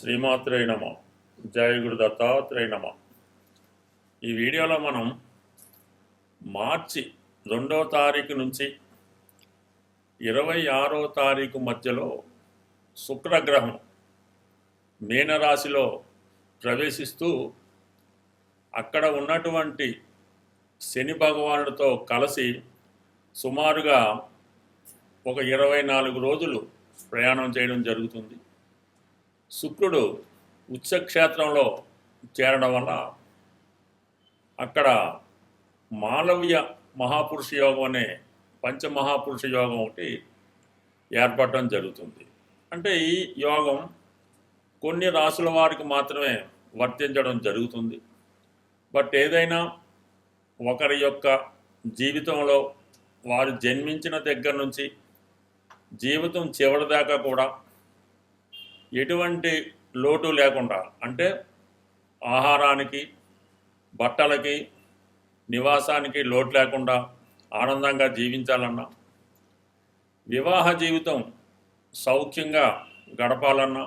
శ్రీమాత్రేయ నమ. జయ గురు దత్తాత్రేయ నమ. ఈ వీడియోలో మనం మార్చి రెండో తారీఖు నుంచి ఇరవై ఆరో తారీఖు మధ్యలో శుక్రగ్రహం మీనరాశిలో ప్రవేశిస్తూ అక్కడ ఉన్నటువంటి శని భగవానుడితో కలిసి సుమారుగా ఒక ఇరవై నాలుగు రోజులు ప్రయాణం చేయడం జరుగుతుంది. శుక్రుడు ఉచ్చక్షేత్రంలో చేరడం వల్ల అక్కడ మాలవ్య మహాపురుష యోగం అనే పంచమహాపురుష యోగం ఒకటి ఏర్పడటం జరుగుతుంది. అంటే ఈ యోగం కొన్ని రాసుల వారికి మాత్రమే వర్తించడం జరుగుతుంది. బట్ ఏదైనా ఒకరి యొక్క జీవితంలో వారు జన్మించిన దగ్గర నుంచి జీవితం చివరి దాకా కూడా ఎటువంటి లోటు లేకుండా అంటే ఆహారానికి బట్టలకి నివాసానికి లోటు లేకుండా ఆనందంగా జీవించాలన్నా వివాహ జీవితం సౌఖ్యంగా గడపాలన్నా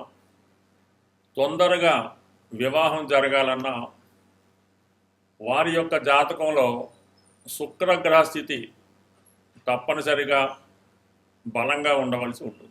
తొందరగా వివాహం జరగాలన్నా వారి యొక్క జాతకంలో శుక్రగ్రహ స్థితి తప్పనిసరిగా బలంగా ఉండవలసి ఉంటుంది.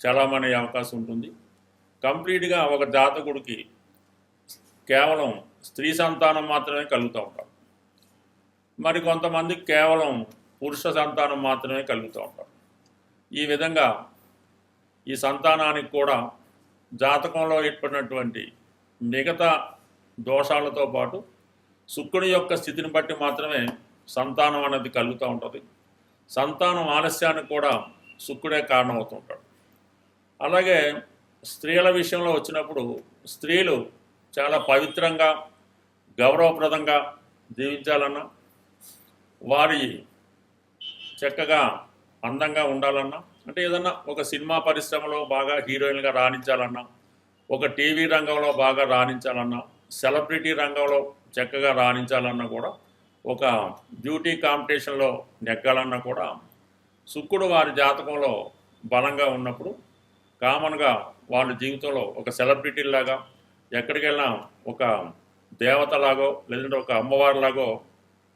చలామణి అవకాశం ఉంటుంది. కంప్లీట్గా ఒక జాతకుడికి కేవలం స్త్రీ సంతానం మాత్రమే కలుగుతూ ఉంటారు మరి కొంతమంది కేవలం పురుష సంతానం మాత్రమే కలుగుతూ ఉంటారు ఈ విధంగా ఈ సంతానానికి కూడా జాతకంలో ఏర్పడినటువంటి మిగతా దోషాలతో పాటు శుక్రుని యొక్క స్థితిని బట్టి మాత్రమే సంతానం అనేది కలుగుతూ ఉంటుంది. సంతానం ఆలస్యానికి కూడా శుక్రుడే కారణమవుతుంటాడు అలాగే స్త్రీల విషయంలో వచ్చినప్పుడు స్త్రీలు చాలా పవిత్రంగా గౌరవప్రదంగా జీవించాలన్నా వారి చక్కగా అందంగా ఉండాలన్నా అంటే ఏదన్నా ఒక సినిమా పరిశ్రమలో బాగా హీరోయిన్గా రాణించాలన్నా ఒక టీవీ రంగంలో బాగా రాణించాలన్నా సెలబ్రిటీ రంగంలో చక్కగా రాణించాలన్నా కూడా ఒక బ్యూటీ కాంపిటీషన్లో నెగ్గాలన్నా కూడా శుక్రుడు వారి జాతకంలో బలంగా ఉన్నప్పుడు కామన్గా వాళ్ళ జీవితంలో ఒక సెలబ్రిటీలాగా ఎక్కడికి వెళ్ళినా ఒక దేవతలాగో లేదంటే ఒక అమ్మవారిలాగో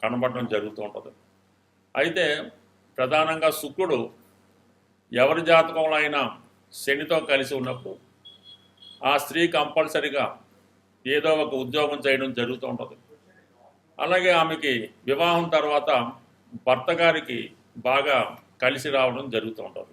కనబడడం జరుగుతూ ఉంటుంది. అయితే ప్రధానంగా శుక్రుడు ఎవరి జాతకంలో అయినా శనితో కలిసి ఉన్నప్పుడు ఆ స్త్రీ కంపల్సరిగా ఏదో ఒక ఉద్యోగం చేయడం జరుగుతూ ఉంటుంది. అలాగే ఆమెకి వివాహం తర్వాత భర్త గారికి బాగా కలిసి రావడం జరుగుతూ ఉంటుంది.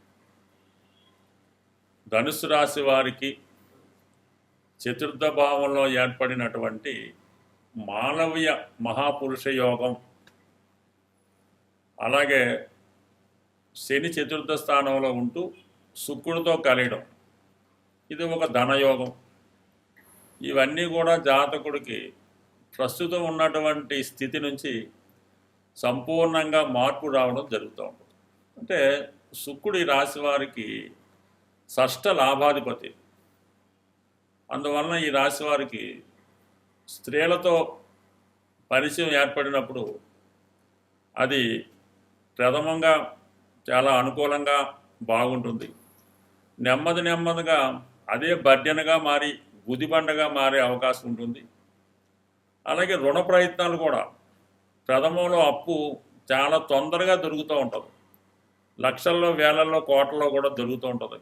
ధనుసు రాశి వారికి చతుర్థ భావంలో ఏర్పడినటువంటి మానవీయ మహాపురుష యోగం. అలాగే శని చతుర్థ స్థానంలో ఉంటూ శుక్రుడితో కలియడం. ఇది ఒక ధనయోగం. ఇవన్నీ కూడా జాతకుడికి ప్రస్తుతం ఉన్నటువంటి స్థితి నుంచి సంపూర్ణంగా మార్పు రావడం జరుగుతూ ఉంటుంది. అంటే శుక్రుడు ఈ రాశి వారికి షష్ట లాభాధిపతి. అందువలన ఈ రాశి వారికి స్త్రీలతో పరిచయం ఏర్పడినప్పుడు అది ప్రథమంగా చాలా అనుకూలంగా బాగుంటుంది. నెమ్మది నెమ్మదిగా అదే భర్జనగా మారి గుదిబండగా మారే అవకాశం ఉంటుంది. అలాగే రుణ ప్రయత్నాలు కూడా ప్రథమంలో అప్పు చాలా తొందరగా దొరుకుతూ ఉంటుంది. లక్షల్లో వేలల్లో కోట్లలో కూడా దొరుకుతూ ఉంటుంది.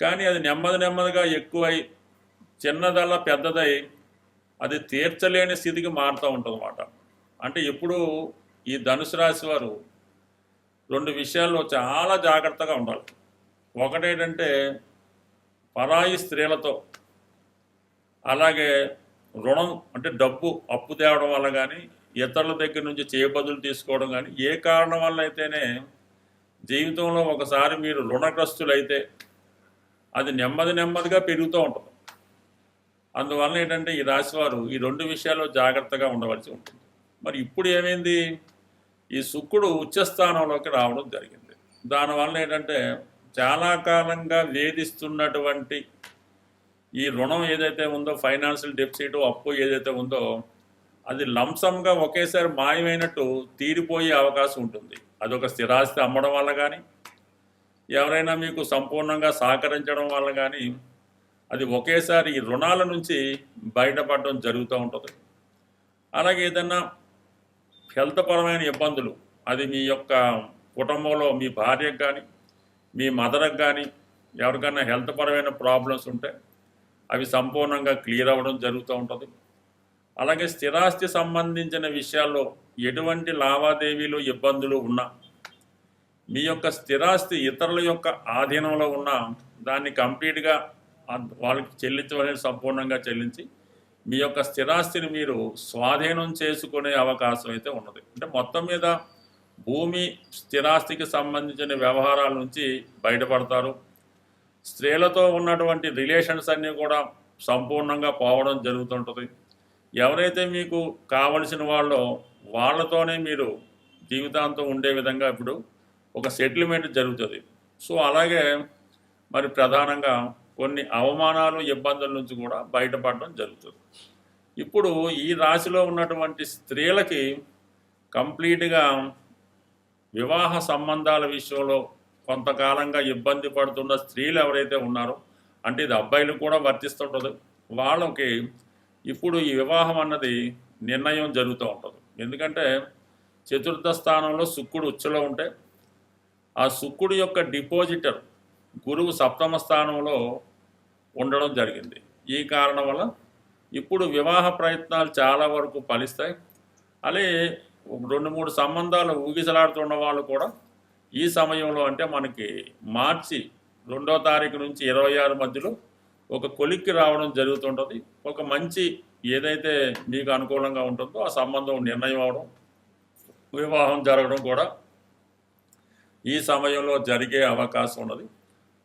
కానీ అది నెమ్మది నెమ్మదిగా ఎక్కువై చిన్నదల్లా పెద్దదై అది తీర్చలేని స్థితికి మారుతూ ఉంటుంది అన్నమాట అంటే ఇప్పుడు ఈ ధనుసు రాశి వారు రెండు విషయాల్లో చాలా జాగ్రత్తగా ఉండాలి. ఒకటేంటంటే పరాయి స్త్రీలతో అలాగే రుణం అంటే డబ్బు అప్పు తేవడం వల్ల కానీ ఇతరుల దగ్గర నుంచి చేయబదులు తీసుకోవడం కానీ ఏ కారణం వల్ల అయితేనే జీవితంలో ఒకసారి మీరు రుణగ్రస్తులైతే అది నెమ్మది నెమ్మదిగా పెరుగుతూ ఉంటుంది. అందువలన ఏంటంటే ఈ రాశివారు ఈ రెండు విషయాల్లో జాగ్రత్తగా ఉండవలసి ఉంటుంది. మరి ఇప్పుడు ఏమైంది? ఈ శుక్రుడు ఉచ్చస్థానంలోకి రావడం జరిగింది. దానివల్ల ఏంటంటే చాలా కాలంగా వేధిస్తున్నటువంటి ఈ రుణం ఏదైతే ఉందో ఫైనాన్షియల్ డెఫిసిట్ అప్పు ఏదైతే ఉందో అది లంసంగా ఒకేసారి మాయమైనట్టు తీరిపోయే అవకాశం ఉంటుంది. అదొక స్థిరాస్తి అమ్మడం వల్ల కానీ ఎవరైనా మీకు సంపూర్ణంగా సహకరించడం వల్ల కానీ అది ఒకేసారి ఈ రుణాల నుంచి బయటపడడం జరుగుతూ ఉంటుంది. అలాగే ఏదైనా హెల్త్ పరమైన ఇబ్బందులు అది మీ యొక్క కుటుంబంలో మీ భార్యకు కానీ మీ మదర్కి కానీ ఎవరికైనా హెల్త్ పరమైన ప్రాబ్లమ్స్ ఉంటే అవి సంపూర్ణంగా క్లియర్ అవ్వడం జరుగుతూ ఉంటుంది. అలాగే స్థిరాస్తి సంబంధించిన విషయాల్లో ఎటువంటి లావాదేవీలు ఇబ్బందులు ఉన్నా మీ యొక్క స్థిరాస్తి ఇతరుల యొక్క ఆధీనంలో ఉన్న దాన్ని కంప్లీట్గా వాళ్ళకి చెల్లించవలసి సంపూర్ణంగా చెల్లించి మీ యొక్క స్థిరాస్తిని మీరు స్వాధీనం చేసుకునే అవకాశం అయితే ఉన్నది. అంటే మొత్తం మీద భూమి స్థిరాస్తికి సంబంధించిన వ్యవహారాల నుంచి బయటపడతారు. స్త్రీలతో ఉన్నటువంటి రిలేషన్స్ అన్నీ కూడా సంపూర్ణంగా పోవడం జరుగుతుంటుంది. ఎవరైతే మీకు కావలసిన వాళ్ళో వాళ్ళతోనే మీరు జీవితాంతం ఉండే విధంగా ఇప్పుడు ఒక సెటిల్మెంట్ జరుగుతుంది. సో అలాగే మరి ప్రధానంగా కొన్ని అవమానాలు ఇబ్బందుల నుంచి కూడా బయటపడడం జరుగుతుంది. ఇప్పుడు ఈ రాశిలో ఉన్నటువంటి స్త్రీలకి కంప్లీట్గా వివాహ సంబంధాల విషయంలో కొంతకాలంగా ఇబ్బంది పడుతున్న స్త్రీలు ఎవరైతే ఉన్నారో అంటే ఇది అబ్బాయిలు కూడా వర్తిస్తుంటుంది. వాళ్ళకి ఇప్పుడు ఈ వివాహం అన్నది నిర్ణయం జరుగుతూ ఉంటుంది. ఎందుకంటే చతుర్థ స్థానంలో శుక్రుడు ఉచ్చలో ఉంటే ఆ శుక్రుడు యొక్క డిపాజిటర్ గురువు సప్తమ స్థానంలో ఉండడం జరిగింది. ఈ కారణం వల్ల ఇప్పుడు వివాహ ప్రయత్నాలు చాలా వరకు ఫలిస్తాయి. అలాగే రెండు మూడు సంబంధాలు ఊగిసలాడుతున్న వాళ్ళు కూడా ఈ సమయంలో అంటే మనకి మార్చి రెండో తారీఖు నుంచి ఇరవై ఆరు మధ్యలో ఒక కొలిక్కి రావడం జరుగుతుంటుంది. ఒక మంచి ఏదైతే మీకు అనుకూలంగా ఉంటుందో ఆ సంబంధం నిర్ణయం అవడం వివాహం జరగడం కూడా ఈ సమయంలో జరిగే అవకాశం ఉన్నది.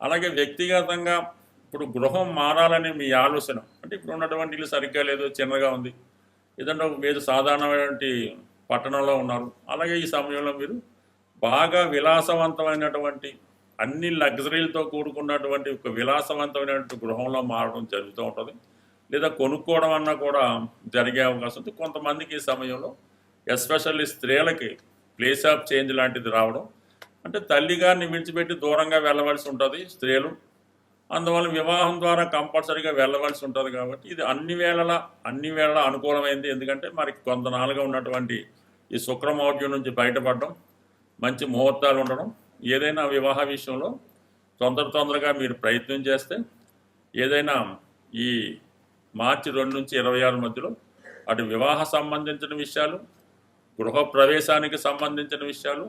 అలాగే వ్యక్తిగతంగా ఇప్పుడు గృహం మారాలని మీ ఆలోచన అంటే ఇప్పుడు ఉన్నటువంటి ఇల్లు సరిగ్గా లేదు చిన్నగా ఉంది. ఏదంటే మీరు సాధారణమైనటువంటి పట్టణంలో ఉన్నారు. అలాగే ఈ సమయంలో మీరు బాగా విలాసవంతమైనటువంటి అన్ని లగ్జరీలతో కూడుకున్నటువంటి ఒక విలాసవంతమైనటువంటి గృహంలో మారడం జరుగుతూ ఉంటుంది. లేదా కొనుక్కోవడం అన్నా కూడా జరిగే అవకాశం ఉంది. కొంతమందికి ఈ సమయంలో ఎస్పెషల్లీ స్త్రీలకి ప్లేస్ ఆఫ్ చేంజ్ లాంటిది రావడం అంటే తల్లిగారిని విడిచిపెట్టి దూరంగా వెళ్ళవలసి ఉంటుంది స్త్రీలు. అందువల్ల వివాహం ద్వారా కంపల్సరీగా వెళ్ళవలసి ఉంటుంది కాబట్టి ఇది అన్ని వేళలా అన్ని వేళల అనుకూలమైంది. ఎందుకంటే మనకి కొంత నాలుగా ఉన్నటువంటి ఈ శుక్రమౌర్యం నుంచి బయటపడడం మంచి ముహూర్తాలు ఉండడం ఏదైనా వివాహ విషయంలో తొందర తొందరగా మీరు ప్రయత్నం చేస్తే ఏదైనా ఈ మార్చి రెండు నుంచి ఇరవై ఆరు మధ్యలో అటు వివాహ సంబంధించిన విషయాలు గృహ ప్రవేశానికి సంబంధించిన విషయాలు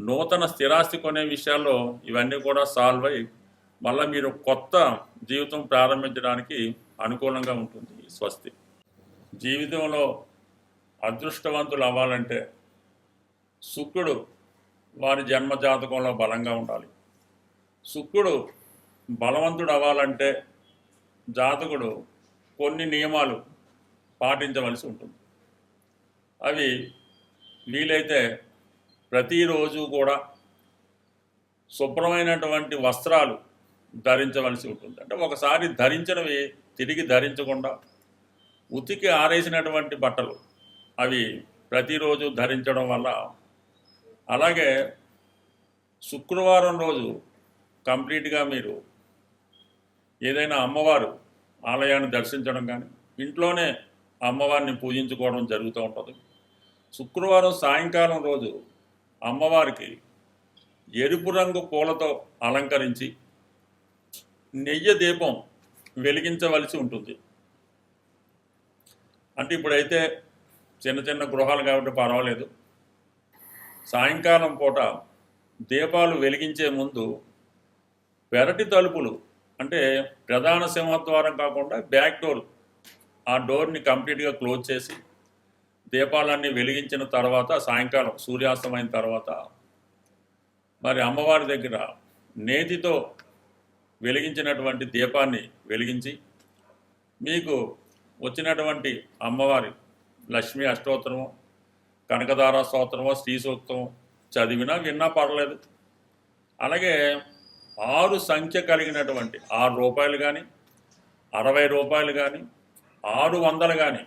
నూతన స్థిరాస్తి కొనే విషయాల్లో ఇవన్నీ కూడా సాల్వ్ అయ్యి మళ్ళీ మీరు కొత్త జీవితం ప్రారంభించడానికి అనుకూలంగా ఉంటుంది ఈ స్వస్తి. జీవితంలో అదృష్టవంతులు అవ్వాలంటే శుక్రుడు వారి జన్మ జాతకంలో బలంగా ఉండాలి. శుక్రుడు బలవంతుడు అవ్వాలంటే జాతకుడు కొన్ని నియమాలు పాటించవలసి ఉంటుంది. అవి వీలైతే ప్రతిరోజు కూడా శుభ్రమైనటువంటి వస్త్రాలు ధరించవలసి ఉంటుంది. అంటే ఒకసారి ధరించినవి తిరిగి ధరించకుండా ఉతికి ఆరేసినటువంటి బట్టలు అవి ప్రతిరోజు ధరించడం వల్ల అలాగే శుక్రవారం రోజు కంప్లీట్గా మీరు ఏదైనా అమ్మవారు ఆలయాన్ని దర్శించడం కానీ ఇంట్లోనే అమ్మవారిని పూజించుకోవడం జరుగుతూ ఉంటుంది. శుక్రవారం సాయంకాలం రోజు అమ్మవారికి ఎరుపు రంగు పూలతో అలంకరించి నెయ్యి దీపం వెలిగించవలసి ఉంటుంది. అంటే ఇప్పుడైతే చిన్న చిన్న గృహాలు కాబట్టి పర్వాలేదు. సాయంకాలం పూట దీపాలు వెలిగించే ముందు పెరటి తలుపులు అంటే ప్రధాన సింహద్వారం కాకుండా బ్యాక్ డోర్ ఆ డోర్ని కంప్లీట్గా క్లోజ్ చేసి దీపాలన్నీ వెలిగించిన తర్వాత సాయంకాలం సూర్యాస్తమైన తర్వాత మరి అమ్మవారి దగ్గర నేతితో వెలిగించినటువంటి దీపాన్ని వెలిగించి మీకు వచ్చినటువంటి అమ్మవారి లక్ష్మీ అష్టోత్తరము కనకదార స్తోత్రమో శ్రీ సూక్తం చదివినా విన్నా పర్లేదు. అలాగే ఆరు సంఖ్య కలిగినటువంటి ఆరు రూపాయలు కానీ అరవై రూపాయలు కానీ ఆరు వందలు కానీ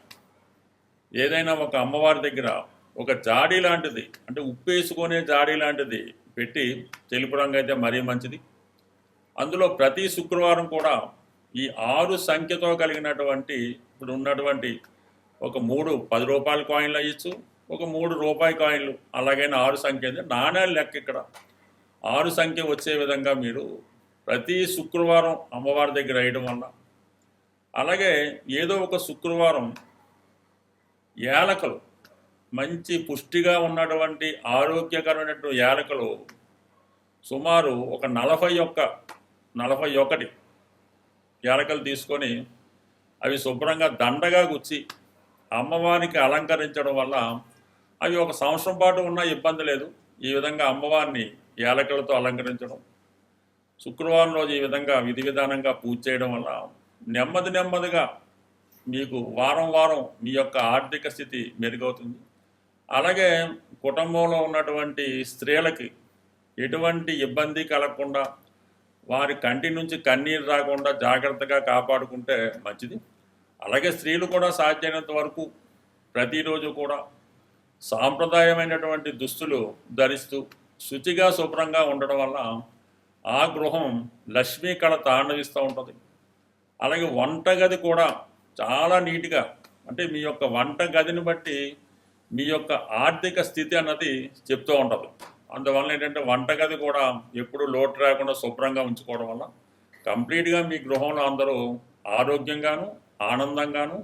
ఏదైనా ఒక అమ్మవారి దగ్గర ఒక జాడీ లాంటిది అంటే ఉప్పేసుకునే జాడీ లాంటిది పెట్టి తెలుపు రంగు అయితే మరీ మంచిది. అందులో ప్రతి శుక్రవారం కూడా ఈ ఆరు సంఖ్యతో కలిగినటువంటి ఇప్పుడు ఉన్నటువంటి ఒక మూడు పది రూపాయల కాయిన్లు అయ్యచ్చు ఒక మూడు రూపాయి కాయిన్లు అలాగైనా ఆరు సంఖ్య అయితే నాణ్యాలు లెక్క ఇక్కడ. ఆరు సంఖ్య వచ్చే విధంగా మీరు ప్రతి శుక్రవారం అమ్మవారి దగ్గర వేయడం వల్ల. అలాగే ఏదో ఒక శుక్రవారం యాలకలు. మంచి పుష్టిగా ఉన్నటువంటి ఆరోగ్యకరమైనటువంటి యాలకలు సుమారు ఒక నలభై ఒక్క నలభై ఒకటి యాలకలు తీసుకొని అవి శుభ్రంగా దండగా గుచ్చి అమ్మవారికి అలంకరించడం వల్ల అవి ఒక సంవత్సరం పాటు ఉన్నా ఇబ్బంది లేదు. ఈ విధంగా అమ్మవారిని యాలకలతో అలంకరించడం శుక్రవారం రోజు ఈ విధంగా విధి విధానంగా పూజ చేయడం వల్ల నెమ్మది నెమ్మదిగా మీకు వారం వారం మీ యొక్క ఆర్థిక స్థితి మెరుగవుతుంది. అలాగే కుటుంబంలో ఉన్నటువంటి స్త్రీలకి ఎటువంటి ఇబ్బంది కలగకుండా వారి కంటి నుంచి కన్నీరు రాకుండా జాగ్రత్తగా కాపాడుకుంటే మంచిది. అలాగే స్త్రీలు కూడా సాధ్యమైనంత వరకు ప్రతిరోజు కూడా సాంప్రదాయమైనటువంటి దుస్తులు ధరిస్తూ శుచిగా శుభ్రంగా ఉండడం వల్ల ఆ గృహం లక్ష్మీ కళ తాండవిస్తూ ఉంటుంది. అలాగే వంటగది కూడా చాలా నీట్గా అంటే మీ యొక్క వంట గదిని బట్టి మీ యొక్క ఆర్థిక స్థితి అన్నది చెప్తూ ఉంటుంది. అందువల్ల ఏంటంటే వంటగది కూడా ఎప్పుడు లోటు రాకుండా శుభ్రంగా ఉంచుకోవడం వల్ల కంప్లీట్గా మీ గృహంలో అందరూ ఆరోగ్యంగాను ఆనందంగాను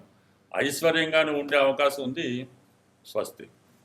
ఐశ్వర్యంగాను ఉండే అవకాశం ఉంది స్వస్తి.